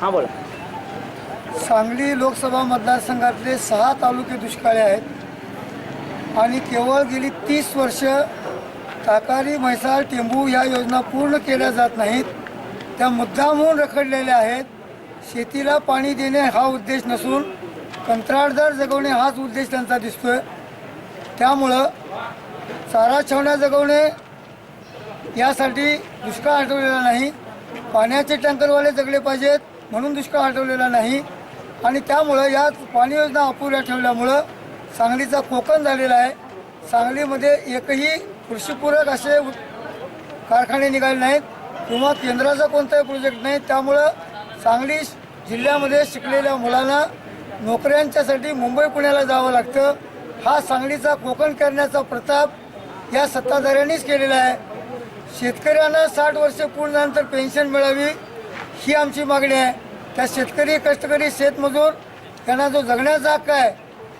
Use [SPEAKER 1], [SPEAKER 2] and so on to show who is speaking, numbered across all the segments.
[SPEAKER 1] हां बोला.
[SPEAKER 2] सांगली लोकसभा मतदारसंघातले सहा तालुके दुष्काळी आहेत. आणि केवळ गेली तीस वर्ष ताकारी म्हैसाळ टेंबू या योजना पूर्ण केल्या जात नाहीत. त्या मुद्दामहून रखडलेल्या आहेत. शेतीला पाणी देणे हा उद्देश नसून कंत्राटदार जगवणे हाच उद्देश त्यांचा दिसतोय. त्यामुळं चारा छावण्या जगवणे यासाठी दुष्काळ आठवलेला नाही. पाण्याचे टँकरवाले जगले पाहिजेत. म्हणून दुष्काळ हटवलेला नाही. आणि त्यामुळं या पाणी योजना अपुऱ्या ठेवल्यामुळं सांगलीचा कोकण झालेला आहे. सांगलीमध्ये एकही कृषीपूरक असे कारखाने निघाले नाहीत किंवा केंद्राचा कोणताही प्रोजेक्ट नाही. त्यामुळं सांगली जिल्ह्यामध्ये शिकलेल्या मुलांना नोकऱ्यांच्यासाठी मुंबई पुण्याला जावं लागतं. हा सांगलीचा कोकण करण्याचा प्रताप या सत्ताधाऱ्यांनीच केलेला आहे. शेतकऱ्यांना साठ वर्ष पूर्ण झाल्यानंतर पेन्शन मिळावी. ही आमची मागणी आहे. त्या शेतकरी कष्टकरी शेतमजूर त्यांना जो जगण्याचा हक्क आहे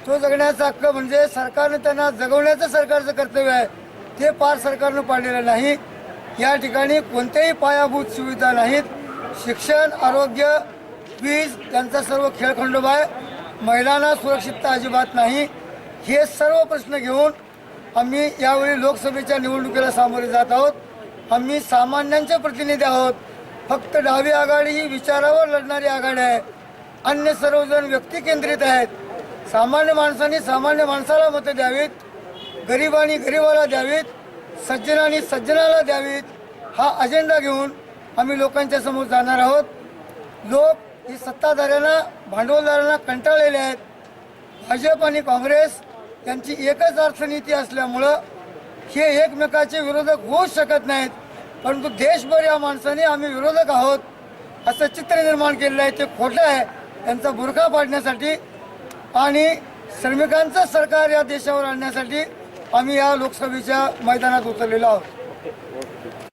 [SPEAKER 2] तो जगण्याचा हक्क म्हणजे सरकारनं त्यांना जगवण्याचं सरकारचं कर्तव्य आहे. ते पार सरकारनं पाडलेलं नाही. या ठिकाणी कोणत्याही पायाभूत सुविधा नाहीत. शिक्षण आरोग्य वीज त्यांचा सर्व खेळखंडोबा आहे. महिलांना सुरक्षितता अजिबात नाही. हे सर्व प्रश्न घेऊन आम्ही यावेळी लोकसभेच्या निवडणुकीला सामोरे जात आहोत. आम्ही सामान्यांचे प्रतिनिधी आहोत. फक्त डावी आघाडी ही विचारावर लढणारी आघाडी आहे. अन्य सर्वजण व्यक्ती केंद्रित आहेत. सामान्य माणसांनी सामान्य माणसाला मतं द्यावीत. गरिबांनी गरिबाला द्यावीत. सज्जनांनी सज्जनाला द्यावीत. हा अजेंडा घेऊन आम्ही लोकांच्या समोर जाणार आहोत. लोक ही सत्ताधाऱ्यांना भांडवलदारांना कंटाळलेले आहेत. भाजप आणि काँग्रेस यांची एकच अर्थनीती असल्यामुळं हे एकमेकाचे विरोधक होऊ शकत नाहीत. परंतु देशभर या माणसाने आम्ही विरोधक आहोत असं चित्र निर्माण केलेलं आहे ते खोटं आहे त्यांचा बुरखा पाडण्यासाठी आणि श्रमिकांचं सरकार या देशावर आणण्यासाठी आम्ही या लोकसभेच्या मैदानात उतरलेलो आहोत.